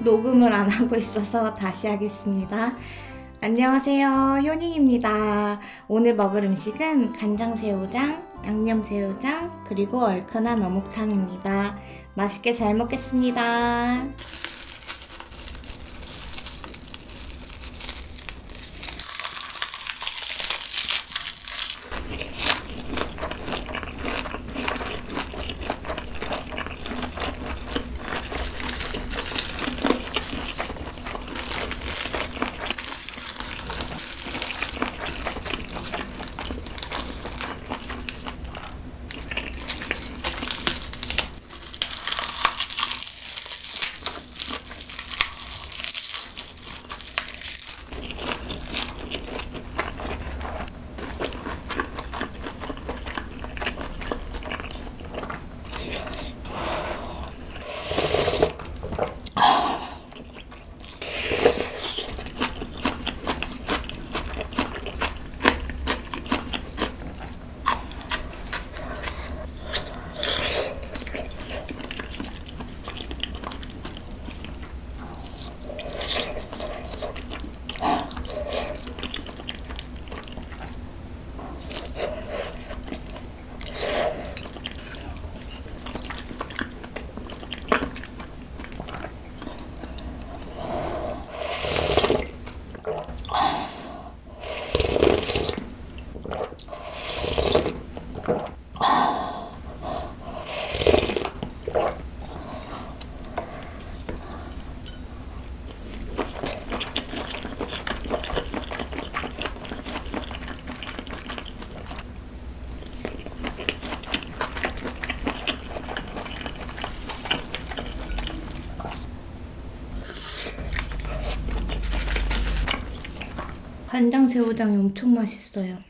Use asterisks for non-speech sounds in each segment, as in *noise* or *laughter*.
녹음을 안 하고 있어서 *laughs* 다시 하겠습니다. 안녕하세요. 효닝입니다. 오늘 먹을 음식은 간장새우장, 양념새우장, 그리고 얼큰한 어묵탕입니다. 맛있게 잘 먹겠습니다. 새우장이 엄청 맛있어요.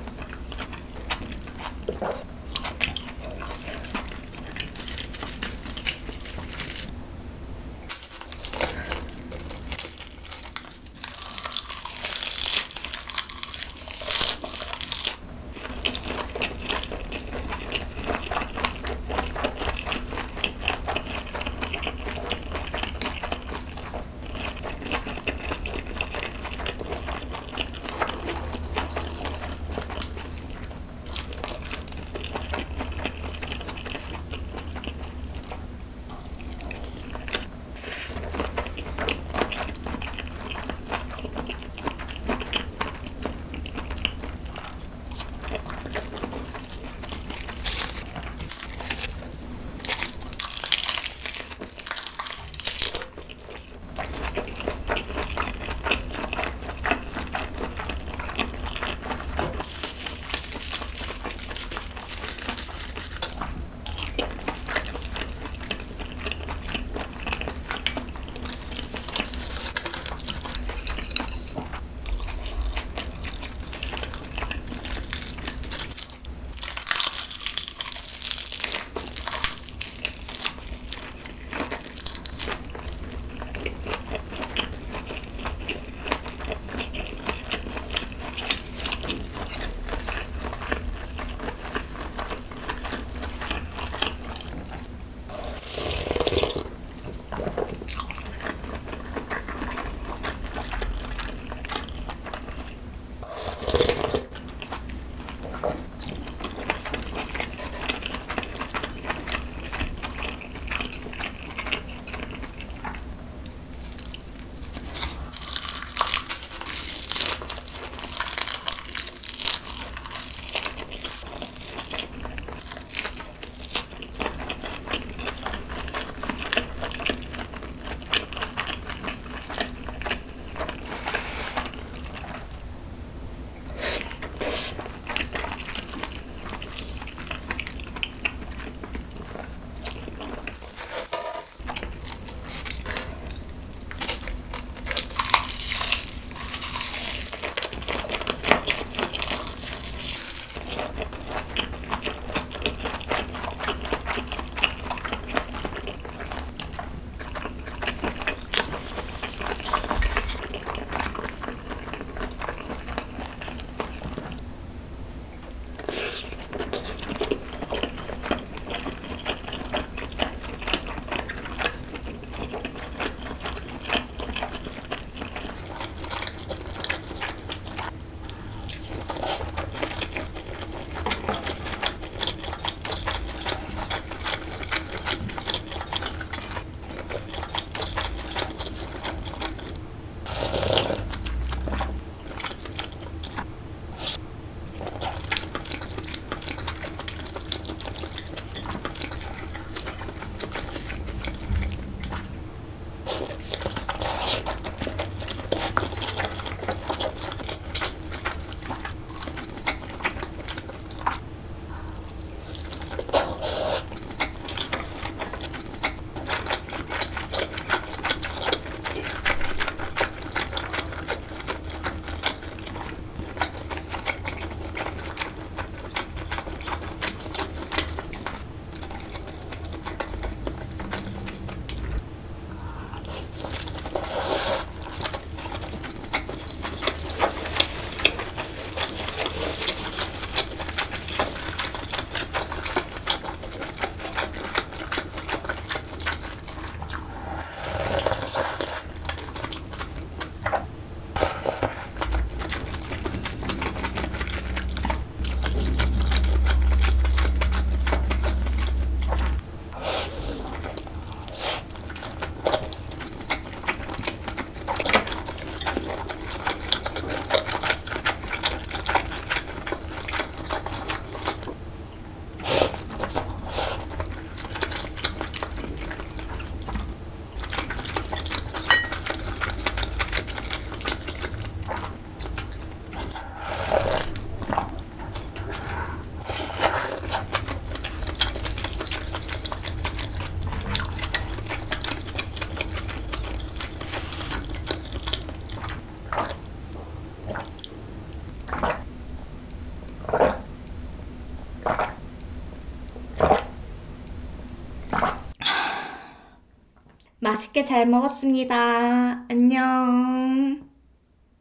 맛있게 잘 먹었습니다. 안녕.